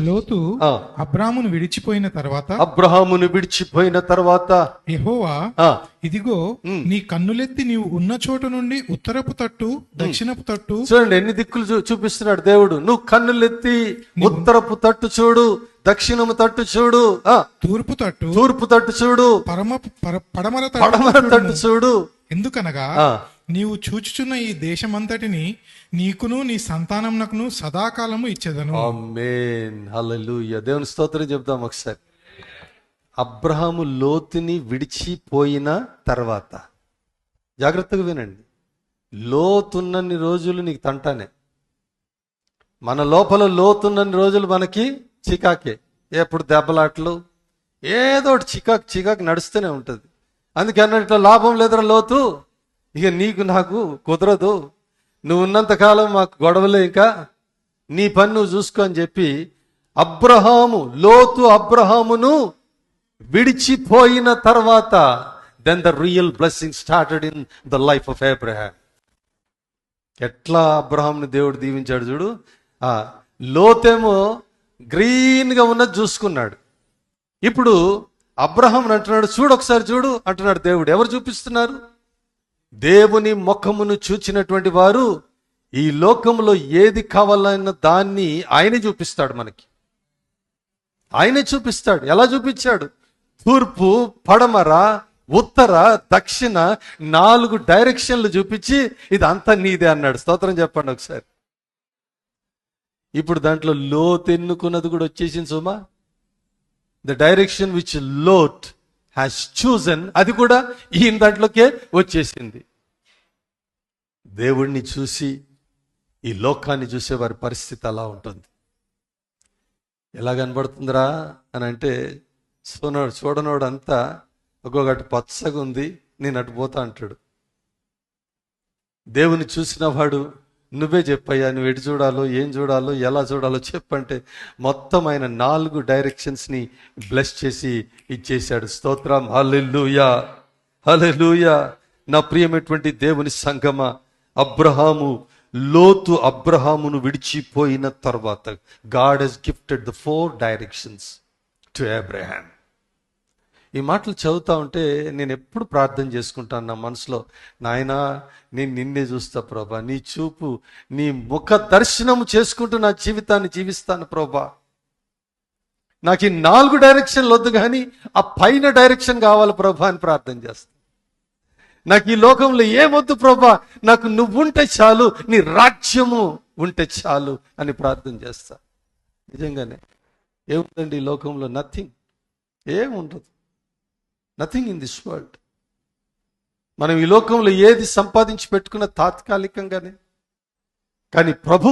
లోతు. అబ్రామును విడిచిపోయిన తర్వాత అబ్రహామును విడిచిపోయిన తర్వాత యెహోవా ఆ. ఇదిగో నీ కన్నులెత్తి నీవు ఉన్న చోటు నుండి ఉత్తరపు తట్టు దక్షిణపు తట్టు. చూడండి ఎన్ని దిక్కులు చూపిస్తున్నాడు దేవుడు. నువ్వు కన్నులెత్తి ఉత్తరపు తట్టు చూడు దక్షిణము తట్టు చూడు ఆ. తూర్పు తట్టు తూర్పు తట్టు చూడు పరమ పర- పడమర పడమర తట్టు చూడు. ఎందుకనగా. నీవు చూచుచున్న ఈ దేశమంతటిని నీకును నీ సంతానమునకును సదాకాలము ఇచ్చేదను. ఆమేన్. హల్లెలూయా. దేవుని స్తోత్రం చెప్దాం ఒకసారి. అబ్రహాము లోతుని విడిచిపోయిన తర్వాత. జాగ్రత్తగా వినండి. లోతున్నన్ని రోజులు నీకు తంటానే. మన లోపల లోతున్నన్ని రోజులు మనకి చికాకే. ఎప్పుడు దెబ్బలాట్లు ఏదో ఒకటి చికాకు చికాకు నడుస్తూనే ఉంటుంది. అందుకే అన్నట్టు లాభం లేదురా లోతు. ఇక నీకు నాకు కుదరదు. నువ్వు ఉన్నంతకాలం మాకు గొడవలే ఇంకా. నీ పని నువ్వు చూసుకో అని చెప్పి అబ్రహాము లోతు అబ్రహామును విడిచిపోయిన తర్వాత then the real blessing started in the life of Abraham ఎట్లా అబ్రహాంని దేవుడు దీవించాడు చూడు. ఆ లోతేమో గ్రీన్గా ఉన్నది చూసుకున్నాడు. ఇప్పుడు అబ్రహాం అంటున్నాడు చూడు ఒకసారి చూడు అంటున్నాడు దేవుడు. ఎవరు చూపిస్తున్నారు? దేవుని ముఖమును చూచినటువంటి వారు ఈ లోకంలో ఏది కావాలన్న దాన్ని ఆయనే చూపిస్తాడు మనకి. ఆయనే చూపిస్తాడు. ఎలా చూపించాడు? తూర్పు పడమర ఉత్తర దక్షిణ నాలుగు డైరెక్షన్లు చూపించి ఇది అంతా నీదే అన్నాడు. స్తోత్రం చెప్పండి ఒకసారి. ఇప్పుడు దాంట్లో లోత్ ఎన్నుకున్నది కూడా వచ్చేసింది సుమా. The direction which Lot has chosen అది కూడా ఈయన దాంట్లోకే వచ్చేసింది. దేవుణ్ణి చూసి ఈ లోకాన్ని చూసే వారి పరిస్థితి అలా ఉంటుంది. ఎలా కనబడుతుందిరా అని అంటే చూనోడు చూడనోడు అంతా ఒక్కొక్కటి పచ్చగా ఉంది నేను అటు పోతా అంటాడు. దేవుని చూసిన వాడు నువ్వే చెప్పయ్యా నువ్వు ఎటు చూడాలో ఏం చూడాలో ఎలా చూడాలో చెప్పంటే మొత్తం ఆయన నాలుగు డైరెక్షన్స్ని బ్లెస్ చేసి ఇచ్చేశాడు. స్తోత్రం. హల్లెలూయా. హల్లెలూయా. నా ప్రియమైనటువంటి దేవుని సంగమ అబ్రహాము లోతు అబ్రహామును విడిచిపోయిన తర్వాత God has gifted the four directions to Abraham ఈ మాటలు చదువుతా ఉంటే నేను ఎప్పుడు ప్రార్థన చేసుకుంటాను నా మనసులో నాయనా నేను నిన్నే చూస్తా ప్రభా నీ చూపు నీ ముఖ దర్శనం చేసుకుంటూ నా జీవితాన్ని జీవిస్తాను ప్రభా. నాకు ఈ నాలుగు డైరెక్షన్లు వద్దు కానీ ఆ పైన డైరెక్షన్ కావాలి ప్రభా అని ప్రార్థన చేస్తాను నాకు ఈ లోకంలో ఏమొద్దు ప్రభా నాకు నువ్వుంటే చాలు నీ రాజ్యము ఉంటే చాలు అని ప్రార్థన చేస్తా. నిజంగానే ఏముందండి ఈ లోకంలో? నథింగ్ ఏముండదు నథింగ్ ఇన్ దిస్ వరల్డ్ మనం ఈ లోకంలో ఏది సంపాదించి పెట్టుకున్న తాత్కాలికంగానే. కానీ ప్రభు